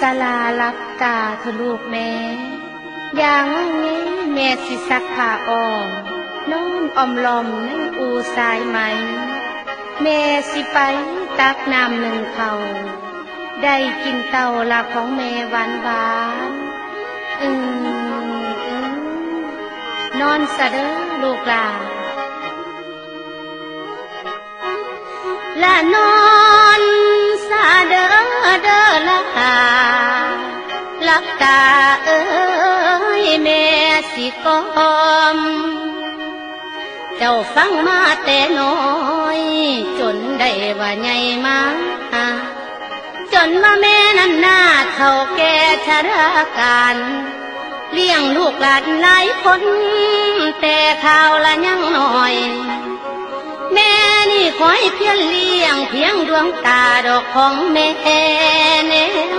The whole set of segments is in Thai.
สลาลับตาเธอะลูกแม่อย่างนี้แม่สิซักผ้าอ่อนนอนอมลอมในอูสายไหม แม่สิไปตักน้ำหนึ่งเขาได้กินเต่าละของแม่หวานหวานอืมอืมนอนสะเด้อลูกหลาละนอนสะเด้อเด้อละห ลับตาเอ้ยแม่สิกอม เจ้าฟังมาแต่น้อย จนได้ว่าใหญ่มาจนมาแม่นั้นหน้าเท่าแก่ชราการเลี้ยงลูกหลานหลายคน แต่ข่าวละยังหน้อย แม่นี่คอยเพียงเลี้ยงเพียงดวงตาดอกของแม่แน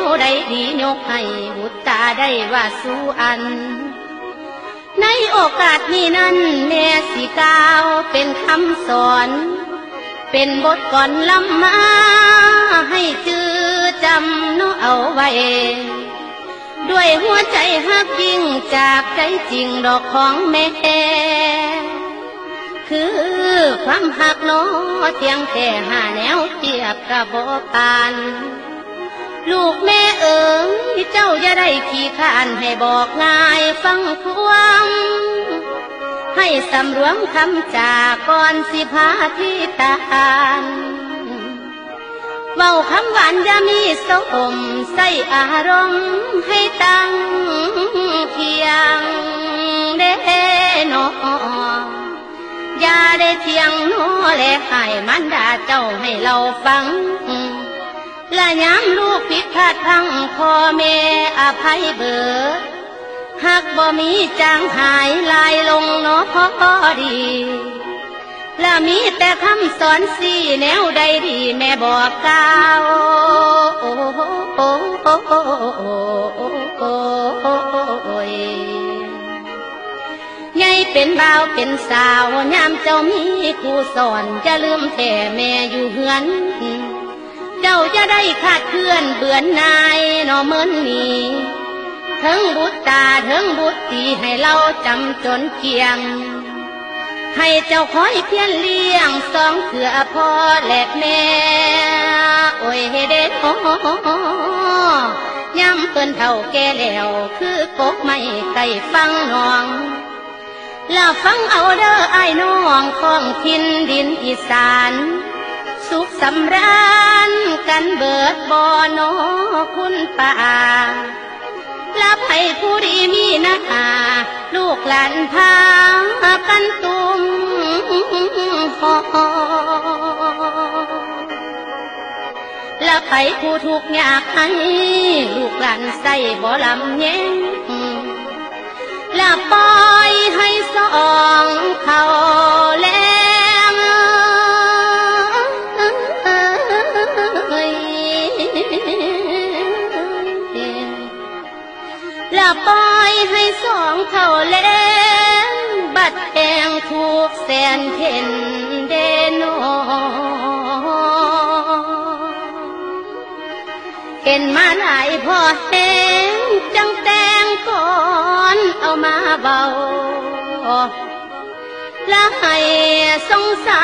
วใดดียกให้บุตรตาได้ว่าสู้อัน ในโอกาสนี้นั้นแม่สิกาวเป็นคำสอน เป็นบทก่อนลำมาให้จือจำนเอาไว้ด้วยหัวใจหักยิ่งจากใจจริงดอกของแม่ คือ ความหักเนาะเทียงแค่หาแนวเทียบกระบอกปานลูกแม่เอ๋ยเจ้าอย่าได้ขี้ข้านให้บอกง่ายฟังความให้สำรวมคำจากก่อนสิพาที่ตานเว้าคำหวานอย่ามีสมใส่อารมณ์ให้ตั้งเคียงเด้นอ อย่าได้เทียงโนและให้มันด่าเจ้าให้เราฟัง และย้ำลูกผิดพลาดพังพ่อแม่อภัยเบิดหากบ่มีจางหายลายลงเนาะพอดี และมีแต่คำสอนสี่แนวใดดีแม่บอกกล่าว ไงเป็นบ่าวเป็นสาวยามเจ้ามีครูสอนจะลืมแต่แม่อยู่เฮือน เจ้าจะได้ขาดเคลื่อนเบือนนายเนอเหมือนนี้ถึงบุตรตาถึงบุตรตีให้เราจำจนเกียง ให้เจ้าคอยเพียนเลี้ยงสองเถื่อพ่อและแม่ โอ้ยเด็ดโย้ำเปิ้นเท่าแก่แล้ว คือกกไม่ไต่ฟังนอง แล้วฟังเอาเด้อไอ้ายน้องของทินดินอีสาน สุขสำราญกันเบิดบ่อนอคุณป่าลับให้ผู้ดีมีน้าลูกหลานพากันตุมหอและไปผู้ทุกข์ยากให้ ลูกหลานใส่บ่ลำแยง ลงและปล่อยให้สองเขาแลงบัดแองถูกแสนเข็นเดโนเห็นมาหลายพ่อแห้งจังแตงก่อนเอามาเบาและให้สงสา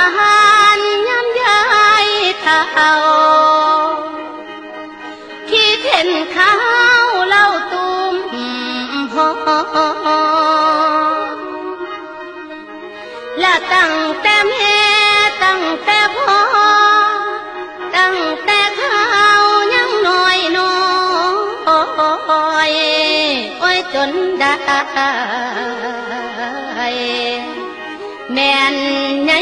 รย้ำยายเท่าคิดเห็นข้าวเล่าตุ้มหอและตั้งแต่แม่ตั้งแต่พ่อตั้งแต่ข้าวยังน้อยน้อยโอ้ยจนได้ แม่